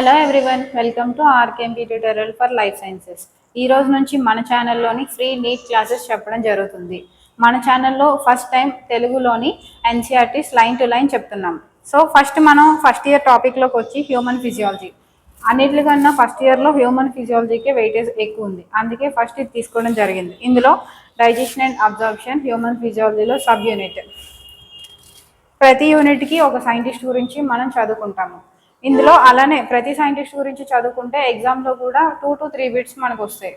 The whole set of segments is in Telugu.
Hello everyone welcome to RKMP tutorial for life sciences ఈ రోజు నుంచి మన ఛానల్లోని ఫ్రీ నీట్ క్లాసెస్ చెప్పడం జరుగుతుంది. మన ఛానల్లో ఫస్ట్ టైం తెలుగులోని ఎన్సీఆర్టీస్ లైన్ టు లైన్ చెప్తున్నాం. సో ఫస్ట్ మనం ఫస్ట్ ఇయర్ టాపిక్లోకి వచ్చి హ్యూమన్ ఫిజియాలజీ అన్నిటికన్నా ఫస్ట్ ఇయర్లో హ్యూమన్ ఫిజియాలజీకే వెయిటేజ్ ఎక్కువ ఉంది. అందుకే ఫస్ట్ ఇది తీసుకోవడం జరిగింది. ఇందులో డైజెషన్ అండ్ అబ్జర్ప్షన్ హ్యూమన్ ఫిజియాలజీలో సబ్ యూనిట్ ప్రతి యూనిట్కి ఒక సైంటిస్ట్ గురించి మనం చదువుకుంటాము. ఇందులో అలానే ప్రతి సైంటిస్ట్ గురించి చదువుకుంటే ఎగ్జామ్లో కూడా టూ టు త్రీ బిట్స్ మనకు వస్తాయి.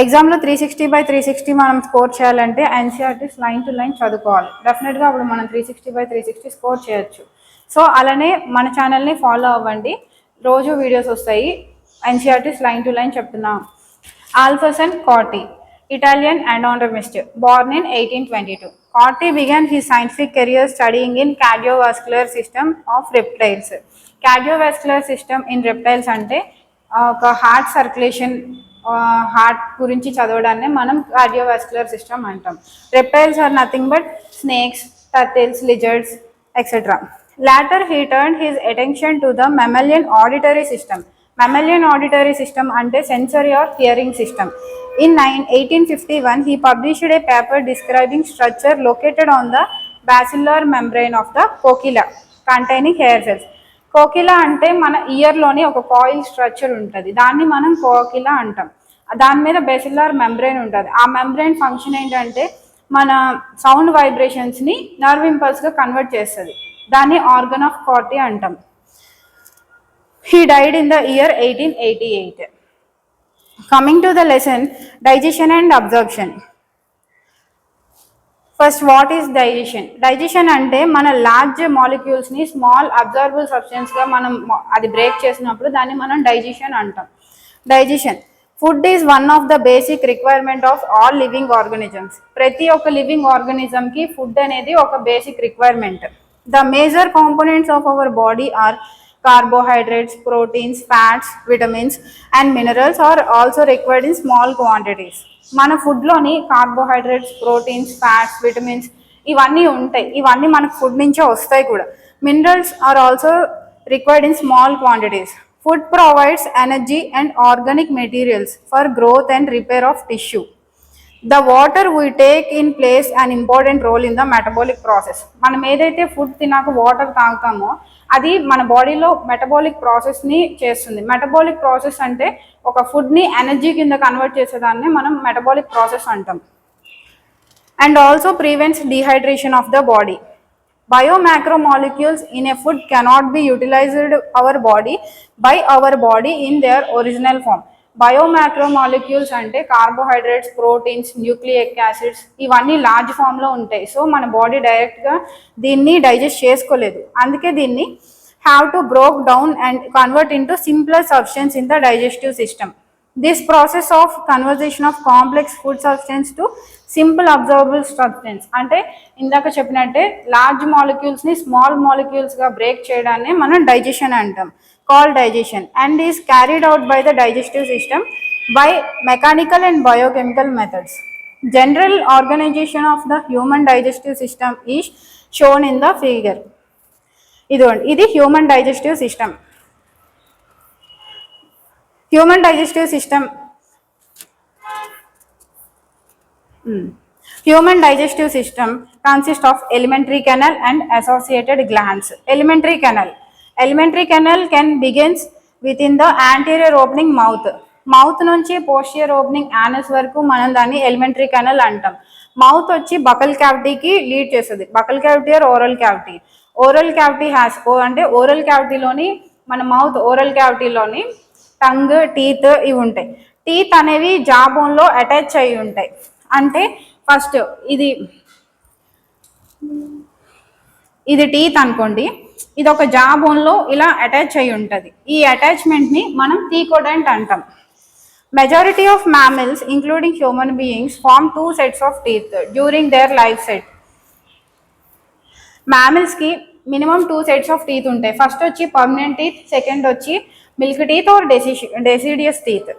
ఎగ్జామ్లో three sixty by three sixty మనం స్కోర్ చేయాలంటే ఎన్సీఆర్టీస్ లైన్ టు లైన్ చదువుకోవాలి. డెఫినెట్గా అప్పుడు మనం three sixty by three sixty score చేయొచ్చు. సో అలానే మన ఛానల్ని ఫాలో అవ్వండి. రోజు వీడియోస్ వస్తాయి. ఎన్సీఆర్టీస్ లైన్ టు లైన్ చెప్తున్నాం. ఆల్ఫసన్ kathi Italian anatomist, born in 1822. Corti began his scientific career studying in cardiovascular system of reptiles. Cardiovascular system in reptiles అంటే ఆ, ఒక హార్ట్ సర్క్యులేషన్ హార్ట్ గురించి చదవడాన్ని మనం కార్డియోవాస్కులర్ సిస్టమ్ అంటాం reptiles are nothing but snakes turtles lizards etcetera later he turn his attention to the mammalian auditory system mammalian auditory system అంటే sensory or hearing system in nine eighteen fifty one he published a paper describing structure located on the basilar membrane of the cochlea containing hair cells cochlea అంటే మన ఇయర్లోనే ఒక కాయిల్ స్ట్రక్చర్ ఉంటుంది. దాన్ని మనం కోకిలా అంటాం. దాని మీద బెసిల్లర్ మెంబ్రెయిన్ ఉంటుంది. ఆ మెంబ్రెయిన్ ఫంక్షన్ ఏంటంటే మన సౌండ్ వైబ్రేషన్స్ని నర్వ్ ఇంపల్స్గా కన్వర్ట్ చేస్తుంది. దాన్ని ఆర్గన్ ఆఫ్ కార్టీ అంటాం. He died in the year eighteen eighty eight coming to the lesson digestion and absorption first what is digestion digestion అంటే మన లార్జ్ మాలిక్యూల్స్ని స్మాల్ అబ్జర్బుల్ సబ్స్టెన్స్గా మనం అది బ్రేక్ చేసినప్పుడు దాన్ని మనం డైజెషన్ అంటాం. Digestion food is one of the basic requirement of all living organisms ప్రతి ఒక్క లివింగ్ ఆర్గనిజంకి ఫుడ్ అనేది ఒక basic requirement the major components of our body are carbohydrates, proteins, fats, vitamins and minerals are also required in small quantities. మన ఫుడ్లోని కార్బోహైడ్రేట్స్ ప్రోటీన్స్ ఫ్యాట్స్ విటమిన్స్ ఇవన్నీ ఉంటాయి. ఇవన్నీ మనకు ఫుడ్ నుంచే వస్తాయి కూడా. Minerals are also required in small quantities food provides energy and organic materials for growth and repair of tissue the water we take in plays an important role in the metabolic process మనం ఏదైతే ఫుడ్ తినాక వాటర్ తాగుతామో అది మన బాడీలో మెటబాలిక్ ప్రాసెస్ని చేస్తుంది. మెటబాలిక్ ప్రాసెస్ అంటే ఒక ఫుడ్ని ఎనర్జీ కింద కన్వర్ట్ చేసేదాన్ని మనం మెటబాలిక్ ప్రాసెస్ అంటాం. And and also prevents dehydration of the body. In a food cannot be utilized our body by our body in their original form biomacromolecules అంటే కార్బోహైడ్రేట్స్ ప్రోటీన్స్ న్యూక్లియిక్ యాసిడ్స్ ఇవన్నీ లార్జ్ ఫామ్లో ఉంటాయి. సో మన బాడీ డైరెక్ట్గా దీన్ని డైజెస్ట్ చేసుకోలేదు. అందుకే దీన్ని have to broke down and convert into simpler substance in the digestive system this process of conversation of complex food substance to simple absorbable substance అంటే ఇందాక చెప్పినట్టే లార్జ్ మాలిక్యూల్స్ని స్మాల్ మాలిక్యూల్స్గా బ్రేక్ చేయడాన్ని మనం డైజెషన్ అంటాం call digestion and is carried out by the digestive system by mechanical and biochemical methods general organization of the human digestive system is shown in the figure ఇదిగోండి ఇది human digestive system human digestive system. Human digestive system consist of alimentary canal and associated glands alimentary canal alimentary canal can begins with in the anterior opening mouth mouth నుంచి పోస్టియర్ ఓపెనింగ్ యానస్ వరకు మనం దాన్ని ఎలిమెంటరీ కెనల్ అంటాం. మౌత్ వచ్చి బకల్ క్యావిటీకి లీడ్ చేస్తుంది. Buccal cavity or oral cavity oral cavity has ఓ అంటే ఓరల్ క్యావిటీలోని మన మౌత్ ఓరల్ క్యావిటీలోని టంగ్ టీత్ ఇవి ఉంటాయి. టీత్ అనేవి జాబోన్లో అటాచ్ అయి ఉంటాయి. అంటే ఫస్ట్ ఇది ఇది టీత్ అనుకోండి. ఇది ఒక జాబోన్లో ఇలా అటాచ్ అయి ఉంటుంది. ఈ అటాచ్మెంట్ని మనం థీకోడెంట్ అంటాం. Majority of mammals including human beings form two sets of teeth during their life set మ్యామిల్స్కి minimum two sets of teeth ఉంటాయి. ఫస్ట్ వచ్చి పర్మనెంట్ టీత్ సెకండ్ వచ్చి milk teeth or deci deciduous teeth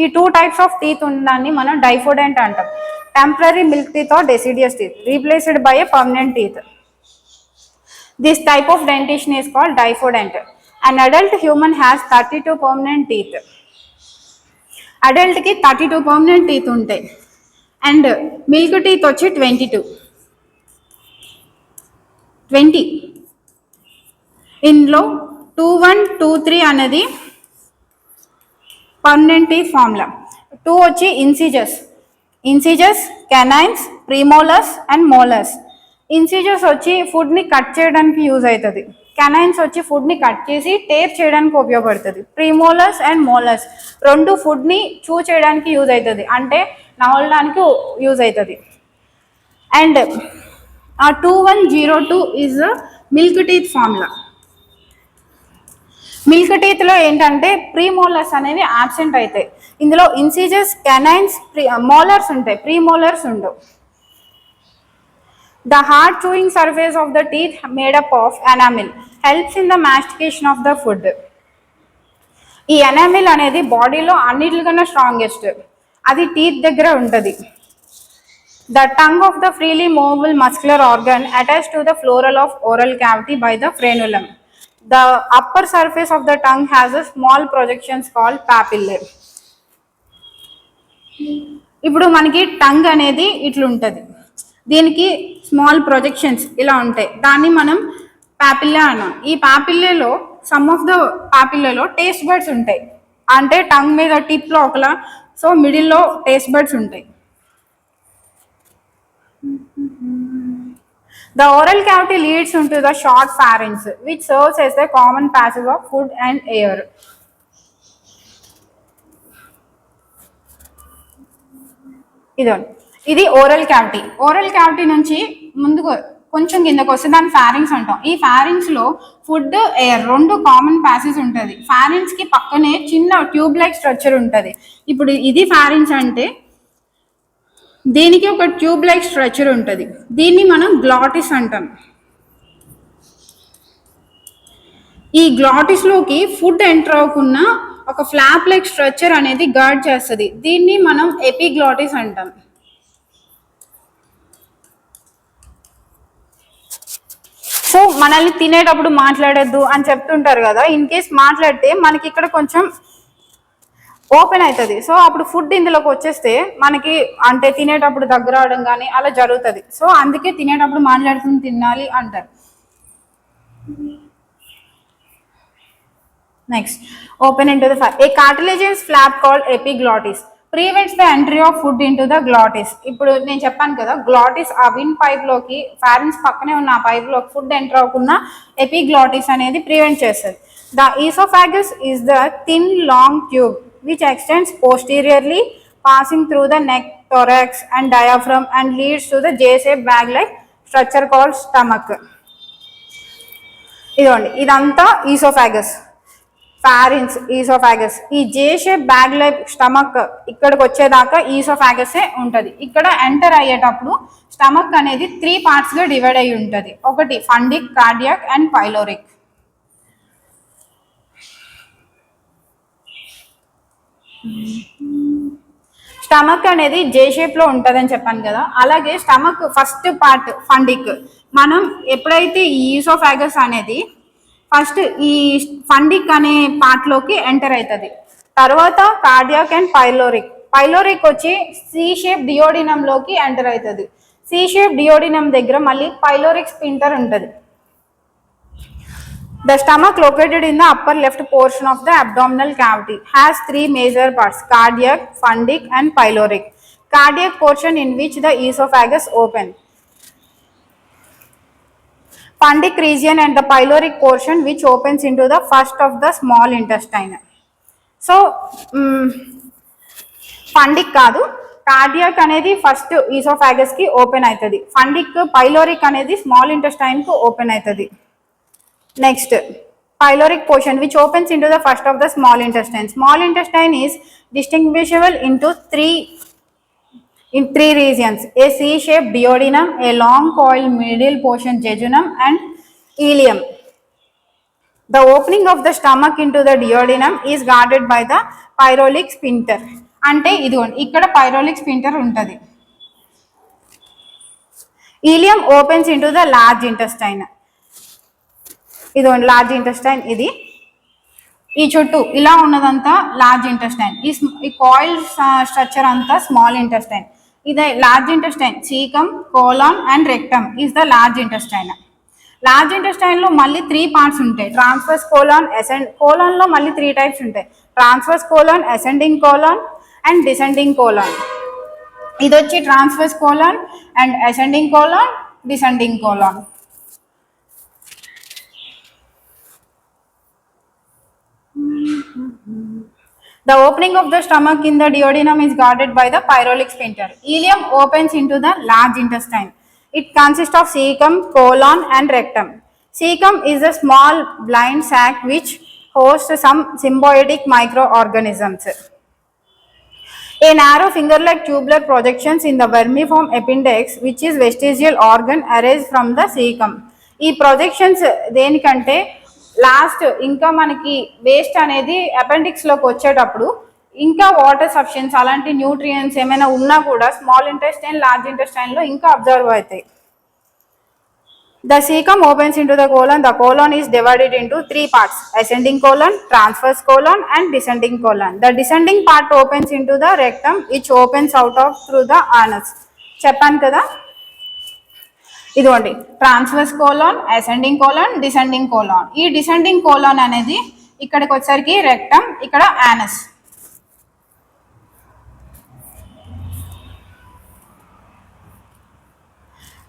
ఈ టూ టైప్స్ ఆఫ్ టీత్ ఉన్నదాన్ని మనం డైఫోడెంట్ అంటాం. Temporary milk teeth or deciduous teeth replaced by a permanent teeth this type of dentition is called diphyodont an adult human has thirty two permanent teeth అడల్ట్కి thirty two permanent teeth ఉంటాయి. అండ్ మిల్క్ టీత్ వచ్చి ట్వంటీ టూ ట్వంటీ ఇందులో టూ వన్ టూ త్రీ అనేది పర్మనెంట్ ఫార్ములా. టూ వచ్చి incisors. Incisors canines premolars and molars incisors వచ్చి ఫుడ్ని కట్ చేయడానికి యూజ్ అవుతుంది. కెనైన్స్ వచ్చి ఫుడ్ని కట్ చేసి టేప్ చేయడానికి ఉపయోగపడుతుంది. ప్రీమోలర్స్ అండ్ మోలర్స్ రెండు ఫుడ్ని చూ చేయడానికి యూజ్ అవుతుంది. అంటే నవలడానికి యూజ్ అవుతుంది. అండ్ ఆ two one zero two is milk teeth formula. Milk టీత్లో ఏంటంటే ప్రీ మోలర్స్ అనేవి ఆబ్సెంట్ అవుతాయి ఇందులో ఇన్సీజెస్ కెనైన్స్ ప్రీ మోలర్స్ ఉంటాయి. ప్రీ మోలర్స్ ఉండవు the hard chewing surface of the teeth made up of enamel helps in the mastication of the food ఈ ఎనామిల్ అనేది బాడీలో అన్నిటికన్నా స్ట్రాంగెస్ట్ అది టీత్ దగ్గర ఉంటుంది. The tongue of the freely movable muscular organ attach to the floral of oral cavity by the frenulum. The upper surface of the tongue has a small projections called papillae. ఇప్పుడు మనకి టంగ్ అనేది ఇట్లుంటుంది. దీనికి స్మాల్ ప్రొజెక్షన్స్ ఇలా ఉంటాయి. దాన్ని మనం పాపిల్లా అన్నాం. ఈ పాపిల్లేలో సమ్ ఆఫ్ ద పాపిల్లలో టేస్ట్ బర్డ్స్ ఉంటాయి. అంటే టంగ్ మీద టిప్లో ఒకలా సో మిడిల్లో టేస్ట్ బర్డ్స్ ఉంటాయి. The oral cavity leads into the short pharynx, which serves as the common passage of food and air. ఇదండి ఇది ఓరల్ క్యావిటీ ఓరల్ క్యావిటీ నుంచి ముందుకు కొంచెం కిందకు వస్తే దాన్ని ఫారింగ్స్ అంటాం. ఈ ఫారింగ్స్లో ఫుడ్ ఎయిర్ రెండు కామన్ ప్యాసేజ్ ఉంటుంది. ఫారింగ్స్కి పక్కనే చిన్న ట్యూబ్ లైక్ స్ట్రక్చర్ ఉంటుంది. ఇప్పుడు ఇది ఫారింగ్స్ అంటే దీనికి ఒక ట్యూబ్ లైక్ స్ట్రక్చర్ ఉంటుంది. దీన్ని మనం గ్లాటిస్ అంటాం. ఈ గ్లాటిస్లోకి ఫుడ్ ఎంటర్ అవ్వకుండా ఒక ఫ్లాప్ లైక్ స్ట్రక్చర్ అనేది గార్డ్ చేస్తుంది. దీన్ని మనం ఎపిగ్లాటిస్ అంటాం. సో మనల్ని తినేటప్పుడు మాట్లాడొద్దు అని చెప్తుంటారు కదా. ఇన్ కేస్ మాట్లాడితే మనకి ఇక్కడ కొంచెం ఓపెన్ అవుతుంది సో అప్పుడు ఫుడ్ ఇందులోకి వచ్చేస్తే మనకి అంటే తినేటప్పుడు దగ్గర అవడం కానీ అలా జరుగుతుంది. సో అందుకే తినేటప్పుడు మాట్లాడుతుంది తినాలి అంటారు. Next open into the a cartilaginous flap called epiglottis prevents the entry of food into the glottis ఇప్పుడు నేను చెప్పాను కదా గ్లాటిస్ ఆ విన్ పైప్లోకి ఫ్యారెన్స్ ఫారెన్స్ పక్కనే ఉన్న ఆ పైప్లో ఫుడ్ ఎంటర్ అవ్వకుండా ఎపిగ్లాటిస్ అనేది ప్రివెంట్ చేస్తుంది. The oesophagus is the thin long tube which extends posteriorly passing through the neck, thorax and diaphragm and leads to the J-shaped bag-like structure called stomach. ఇదండి ఇదంతా ఈసోఫాగస్ ఫారిన్స్ ఈసోఫాగస్ ఈ J shape bag like stomach ఇక్కడికి వచ్చేదాకా ఈసోఫాగసే ఉంటుంది ఇక్కడ ఎంటర్ అయ్యేటప్పుడు స్టమక్ అనేది త్రీ పార్ట్స్గా డివైడ్ అయి ఉంటుంది ఒకటి fundic cardiac and pyloric stomach అనేది జే షేప్లో ఉంటుందని చెప్పాను కదా. అలాగే స్టమక్ ఫస్ట్ పార్ట్ ఫండిక్. మనం ఎప్పుడైతే ఈ ఈసోఫాగస్ అనేది ఫస్ట్ ఈ ఫండిక్ అనే పార్ట్లోకి ఎంటర్ అవుతుంది తర్వాత కార్డియాక్ అండ్ పైలోరిక్. పైలోరిక్ వచ్చి సి షేప్ డియోడినంలోకి ఎంటర్ అవుతుంది సి షేప్ డియోడినం దగ్గర మళ్ళీ పైలోరిక్ స్పింటర్ ఉంటుంది. The stomach located in the upper left portion of the abdominal cavity has three major parts cardiac, fundic and pyloric. Cardiac portion in which the esophagus open. Fundic region and the pyloric portion which opens into the first of the small intestine. So, fundic కాదు కార్డియాక్ అనేది ఫస్ట్ ఈసోఫాగస్కి ఓపెన్ అవుతుంది ఫండిక్ పైలోరిక్ అనేది స్మాల్ ఇంటెస్టైన్కు ఓపెన్ అవుతుంది Next, pyloric portion which opens into the first of the small intestine. Small intestine is distinguishable into three in three regions: a C-shaped duodenum, a long coiled middle portion jejunum, and ileum. The opening of the stomach into the duodenum is guarded by the pyrolic sphincter. అంటే ఇదిగోండి ఇక్కడ పైరోలిక్ స్పింటర్ ఉంటుంది ileum opens into the large intestine ఇదిగోండి లార్జ్ ఇంటెస్టైన్ ఇది. ఈ చుట్టూ ఇలా ఉన్నదంతా లార్జ్ ఇంటెస్టైన్ ఈ ఈ కాయిల్ స్ట్రక్చర్ అంతా స్మాల్ ఇంటెస్టైన్ ఇదే large intestine caecum colon and rectum is the large intestine large ఇంటెస్టైన్లో మళ్ళీ త్రీ పార్ట్స్ ఉంటాయి. ట్రాన్స్ఫర్స్ కోలాన్ అసెండ్ కోలాన్లో మళ్ళీ త్రీ టైప్స్ ఉంటాయి. Transverse colon ascending colon and descending colon ఇది వచ్చి transverse colon and ascending colon descending colon The opening of the stomach in the duodenum is guarded by the pyrolic sphincter. Ileum opens into the large intestine. It consists of cecum, colon, and rectum. Cecum is a small blind sac which hosts some symbiotic microorganisms. A narrow finger-like tubular projections in the vermiform appendix, which is vestigial organ, arise from the cecum. ఈ ప్రొజెక్షన్స్ దేనికంటే లాస్ట్ ఇంకా మనకి వేస్ట్ అనేది అపెండిక్స్లోకి వచ్చేటప్పుడు ఇంకా వాటర్ సఫిషియన్స్ అలాంటి న్యూట్రియన్స్ ఏమైనా ఉన్నా కూడా స్మాల్ ఇంటెస్టైన్ లార్జ్ ఇంటెస్టైన్లో ఇంకా అబ్జర్వ్ అవుతాయి. The caecum opens into the colon the colon is divided into three parts ascending colon transverse colon and descending colon the descending part opens into the rectum which opens out of through the anus చెప్పాను కదా? ఇదిగోండి transverse colon ascending colon descending colon ఈ డిసెండింగ్ కోలాన్ అనేది ఇక్కడికి వచ్చరికి రెక్టమ్ ఇక్కడ anus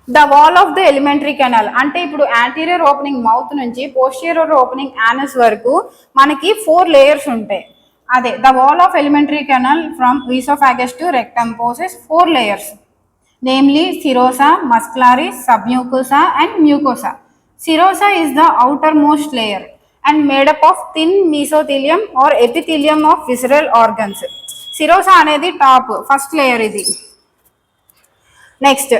the wall of the alimentary canal అంటే ఇప్పుడు యాంటీరియర్ ఓపెనింగ్ మౌత్ నుంచి పోస్టీరియర్ ఓపెనింగ్ యానస్ వరకు మనకి ఫోర్ లేయర్స్ ఉంటాయి. అదే the wall of alimentary canal from oesophagus to rectum possess four layers namely serosa muscularis, submucosa and mucosa serosa is the outermost layer and made up of thin mesothelium or epithelium of visceral organs. Serosa అనేది టాప్ ఫస్ట్ లేయర్ ఇది. Next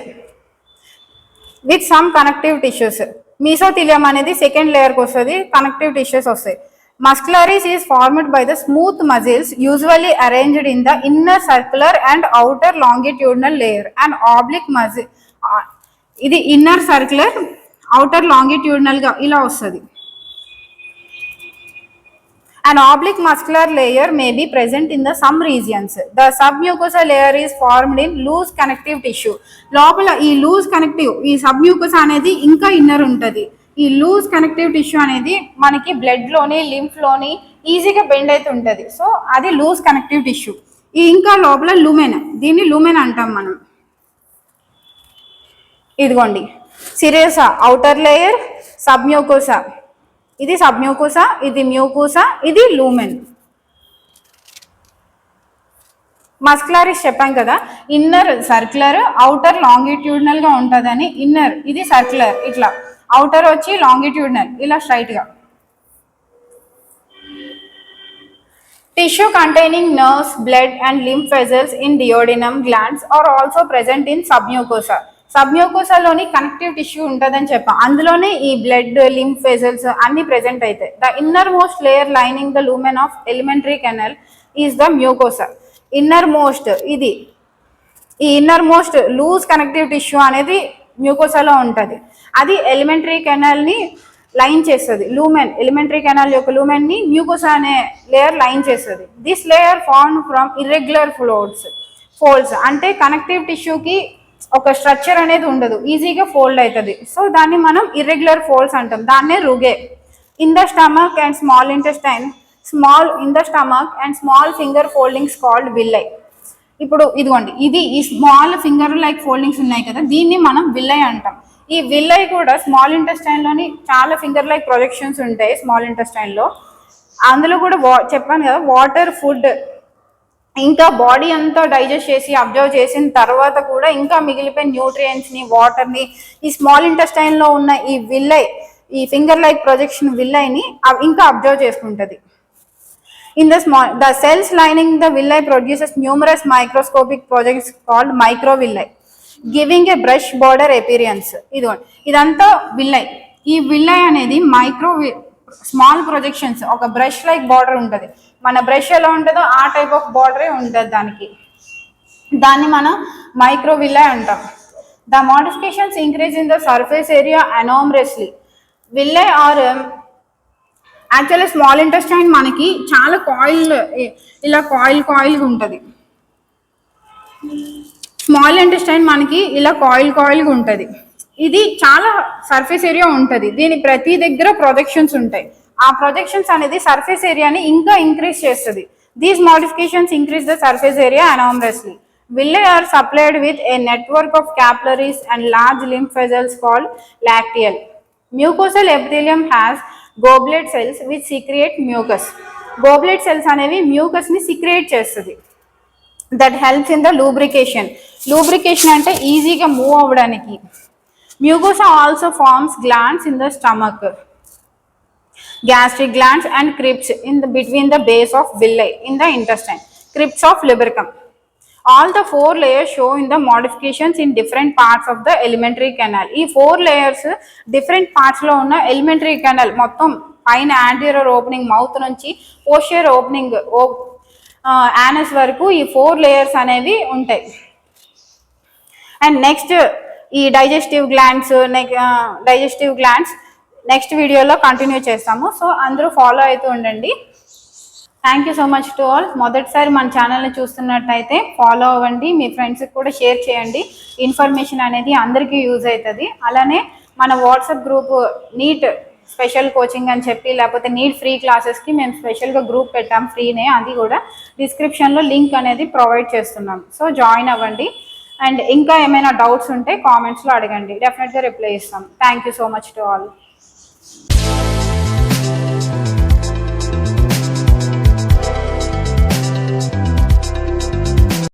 with some connective tissues mesothelium అనేది సెకండ్ లేయర్కి వస్తుంది కనెక్టివ్ టిష్యూస్ వస్తాయి. Muscularis is formed by the smooth muscles usually arranged in the inner circular and outer longitudinal layer and oblique muscle ఇది ఇన్నర్ సర్క్యులర్ అవుటర్ లాంగిట్యూడినల్గా ఇలా వస్తుంది An oblique muscular layer may be present in the some regions. The submucosa layer is formed in loose connective tissue. లోపల ఈ లూజ్ కనెక్టివ్ ఈ సబ్మ్యూకస్ అనేది ఇంకా ఇన్నర్ ఉంటుంది ఈ లూజ్ కనెక్టివ్ టిష్యూ అనేది మనకి బ్లడ్లోని లింఫ్లోని ఈజీగా బెండ్ అయితే ఉంటుంది. సో అది లూజ్ కనెక్టివ్ టిష్యూ. ఈ ఇంకా లోపల లూమెన్ దీన్ని లూమెన్ అంటాం మనం. ఇదిగోండి. సిరేసా అవుటర్ లేయర్ సబ్మ్యూకోసా ఇది సబ్మ్యూకోసా ఇది మ్యూకోసా ఇది లూమెన్ మస్కులారిస్ చెప్పాం కదా ఇన్నర్ సర్క్యులర్ అవుటర్ లాంగిట్యూడినల్గా ఉంటుందని ఇన్నర్ ఇది సర్క్యులర్ ఇట్లా. అవుటర్ వచ్చి లాంగిట్యూడినల్ ఇలా స్ట్రైట్గా tissue Tissue containing nerves, blood, and lymph vessels in duodenum glands are also present in submucosa. సబ్మ్యూకోసాలోని కనెక్టివ్ టిష్యూ ఉంటుందని చెప్పా. అందులోనే ఈ బ్లడ్ లింఫ్ వెజల్స్ అన్ని ప్రెజెంట్ అవుతాయి. The innermost layer lining the lumen of alimentary canal is the mucosa innermost ఇది. ఈ inner most loose connective tissue అనేది మ్యూకోసాలో ఉంటుంది. అది ఎలిమెంటరీ కెనాల్ని లైన్ చేస్తుంది. లూమెన్ ఎలిమెంటరీ కెనాల్ యొక్క లూమెన్ని మ్యూకోసా అనే లేయర్ లైన్ చేస్తుంది. This layer form from irregular folds folds. అంటే కనెక్టివ్ టిష్యూకి ఒక స్ట్రక్చర్ అనేది ఉండదు. ఈజీగా ఫోల్డ్ అవుతుంది సో దాన్ని మనం ఇర్రెగ్యులర్ ఫోల్డ్స్ అంటాం. దాన్నే rugae. In the stomach and small intestine small in the stomach and small finger foldings called villi. ఇప్పుడు ఇదిగోండి ఇది ఈ స్మాల్ ఫింగర్ లైక్ ఫోల్డింగ్స్ ఉన్నాయి కదా దీన్ని మనం విల్లై అంటాం. ఈ విల్లై కూడా స్మాల్ ఇంటెస్టైన్లోని చాలా ఫింగర్ లైక్ ప్రొజెక్షన్స్ ఉంటాయి స్మాల్ ఇంటెస్టైన్లో. అందులో కూడా వా చెప్పాను కదా వాటర్ ఫుడ్ ఇంకా బాడీ అంతా డైజెస్ట్ చేసి అబ్జర్వ్ చేసిన తర్వాత కూడా ఇంకా మిగిలిపోయిన న్యూట్రియంట్స్ని ని వాటర్ని ఈ స్మాల్ ఇంటెస్టైన్లో ఉన్న ఈ విల్లై ఈ ఫింగర్ లైక్ ప్రొజెక్షన్ విల్లైని ఇంకా అబ్జర్వ్ చేసుకుంటది. In the small, the cells lining the villi produces numerous microscopic projects called microvilli, giving a brush border appearance. ఇదిగోండి ఇదంతా విల్లై ఈ విల్లై అనేది మైక్రో స్మాల్ ప్రొజెక్షన్స్ ఒక బ్రష్ లైక్ బార్డర్ ఉంటుంది. మన బ్రష్ ఎలా ఉంటుందో ఆ టైప్ ఆఫ్ బార్డరే ఉంటుంది దానికి. దాన్ని మనం మైక్రో విల్లై అంటాం. The modifications increase in the surface area enormously villi are actually small intestine మనకి చాలా కాయిల్ ఇలా కాయిల్ కాయిల్గా ఉంటుంది. స్మాల్ ఇంటెస్టైన్ మనకి ఇలా కాయిల్ కాయిల్గా ఉంటుంది. ఇది చాలా సర్ఫేస్ ఏరియా ఉంటుంది. దీని ప్రతి దగ్గర ప్రొజెక్షన్స్ ఉంటాయి. ఆ ప్రొజెక్షన్స్ అనేది సర్ఫేస్ ఏరియాని ఇంకా ఇంక్రీజ్ చేస్తుంది. These modifications increase the surface area enormously Villi are supplied with a network of capillaries and large lymph vessels called lacteal. Mucosal epithelium has goblet cells which secrete mucus goblet cells అనేవి మ్యూకస్ని సీక్రియేట్ చేస్తుంది. That helps in the lubrication lubrication అంటే ఈజీగా మూవ్ అవ్వడానికి. Mucosa also forms glands in the stomach gastric glands and crypts in the between the base of villi in the intestine crypts of Lieberkuhn all the four layers show in the modifications in different parts of the alimentary canal. ఈ ఫోర్ లేయర్స్ డిఫరెంట్ పార్ట్స్లో ఉన్న ఎలిమెంటరీ కెనాల్ మొత్తం పైన యాంటీరియర్ ఓపెనింగ్ మౌత్ నుంచి పోస్టియర్ ఓపెనింగ్ ఓ యానస్ వరకు ఈ ఫోర్ లేయర్స్ అనేవి ఉంటాయి. అండ్ నెక్స్ట్ ఈ digestive glands digestive glands next వీడియోలో కంటిన్యూ చేస్తాము. సో అందరూ ఫాలో అవుతూ ఉండండి. Thank you so much to all మొదటిసారి మన ఛానల్ని చూస్తున్నట్టయితే ఫాలో అవ్వండి. మీ ఫ్రెండ్స్కి కూడా షేర్ చేయండి. ఇన్ఫర్మేషన్ అనేది అందరికీ యూజ్ అవుతుంది. అలానే మన WhatsApp group NEET special coaching అని చెప్పి లేకపోతే నీట్ ఫ్రీ క్లాసెస్కి మేము స్పెషల్గా గ్రూప్ పెట్టాం ఫ్రీనే అది కూడా డిస్క్రిప్షన్లో లింక్ అనేది ప్రొవైడ్ చేస్తున్నాం. సో జాయిన్ అవ్వండి. అండ్ ఇంకా ఏమైనా డౌట్స్ ఉంటే కామెంట్స్లో అడగండి. డెఫినెట్గా రిప్లై ఇస్తాం thank you so much to all